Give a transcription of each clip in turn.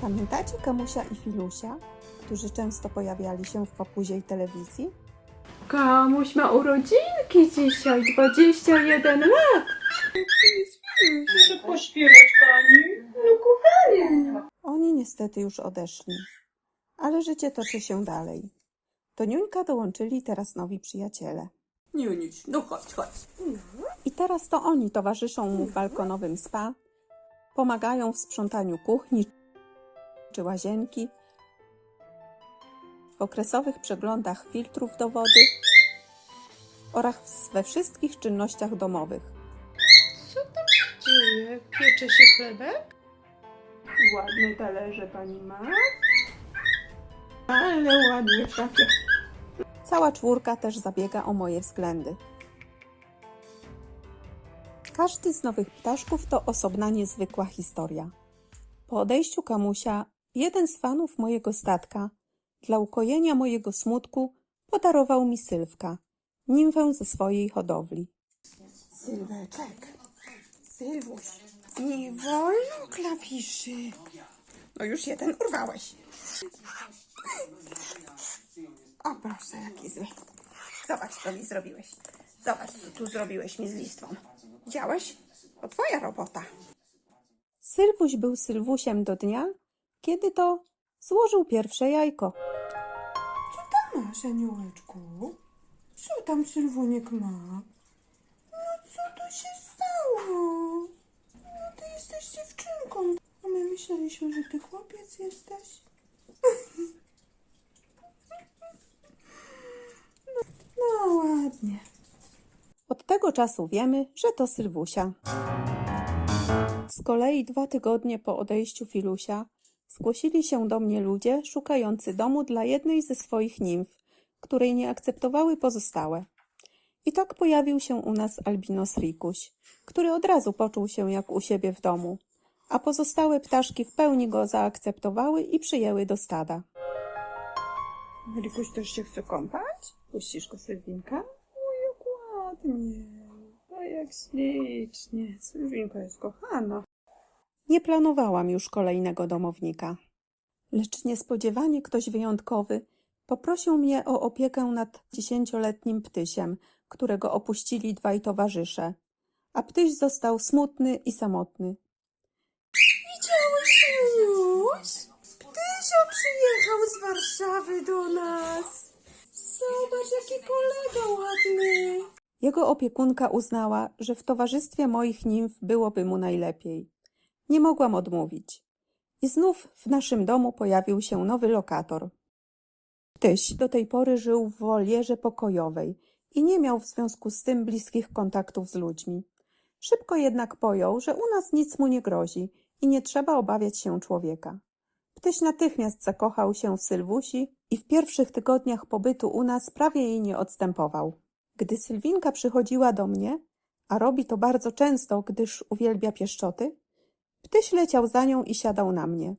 Pamiętacie Kamusia i Filusia, którzy często pojawiali się w papuziej telewizji? Kamuś ma urodzinki dzisiaj, 21 lat. Proszę pośpiewać pani. Oni niestety już odeszli, ale życie toczy się dalej. Do Niuńka dołączyli teraz nowi przyjaciele. Niunić, no chodź, chodź. I teraz to oni towarzyszą mu w balkonowym spa, pomagają w sprzątaniu kuchni czy łazienki, w okresowych przeglądach filtrów do wody oraz we wszystkich czynnościach domowych. Co tam się dzieje? Piecze się chlebek? Ładne talerze pani ma. Ale ładnie takie. Cała czwórka też zabiega o moje względy. Każdy z nowych ptaszków to osobna niezwykła historia. Po odejściu Kamusia, jeden z fanów mojego statka, dla ukojenia mojego smutku, podarował mi Sylwka, nimfę ze swojej hodowli. Sylweczek. Sylwuś. Nie wolno klawiszy. No już jeden urwałeś. O proszę, jaki zły. Zobacz, co mi zrobiłeś. Zobacz, co tu zrobiłeś mi z listwą. Widziałeś? To twoja robota. Sylwuś był Sylwusiem do dnia, kiedy to złożył pierwsze jajko. Masz, aniołeczku? Co tam Sylwuniek ma? No co tu się stało? No ty jesteś dziewczynką. A my myśleliśmy, że ty chłopiec jesteś. No, no ładnie. Od tego czasu wiemy, że to Sylwusia. Z kolei dwa tygodnie po odejściu Filusia zgłosili się do mnie ludzie szukający domu dla jednej ze swoich nimf, której nie akceptowały pozostałe. I tak pojawił się u nas albinos Rikuś, który od razu poczuł się jak u siebie w domu, a pozostałe ptaszki w pełni go zaakceptowały i przyjęły do stada. Rikuś też się chce kąpać? Puścisz go, Sylwinka? O, jak ładnie. O, jak ślicznie. Sylwinka jest kochana. Nie planowałam już kolejnego domownika. Lecz niespodziewanie ktoś wyjątkowy poprosił mnie o opiekę nad dziesięcioletnim ptysiem, którego opuścili dwaj towarzysze, a ptyś został smutny i samotny. Widziałeś, Niuś? Ptysio przyjechał z Warszawy do nas. Zobacz, jaki kolega ładny. Jego opiekunka uznała, że w towarzystwie moich nimf byłoby mu najlepiej. Nie mogłam odmówić. I znów w naszym domu pojawił się nowy lokator. Ptyś do tej pory żył w wolierze pokojowej i nie miał w związku z tym bliskich kontaktów z ludźmi. Szybko jednak pojął, że u nas nic mu nie grozi i nie trzeba obawiać się człowieka. Ptyś natychmiast zakochał się w Sylwusi i w pierwszych tygodniach pobytu u nas prawie jej nie odstępował. Gdy Sylwinka przychodziła do mnie, a robi to bardzo często, gdyż uwielbia pieszczoty, ptyś leciał za nią i siadał na mnie.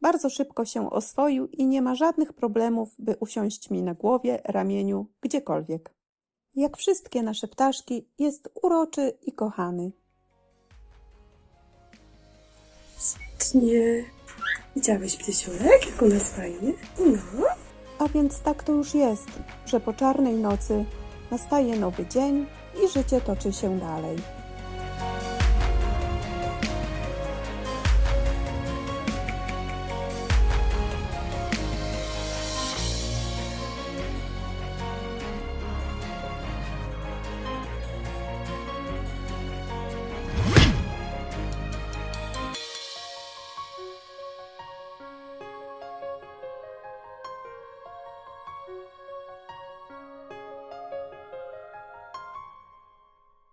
Bardzo szybko się oswoił i nie ma żadnych problemów, by usiąść mi na głowie, ramieniu, gdziekolwiek. Jak wszystkie nasze ptaszki, jest uroczy i kochany. Nie. Widziałeś ptysiurek, jak u nas fajnie? No. A więc tak to już jest, że po czarnej nocy nastaje nowy dzień i życie toczy się dalej.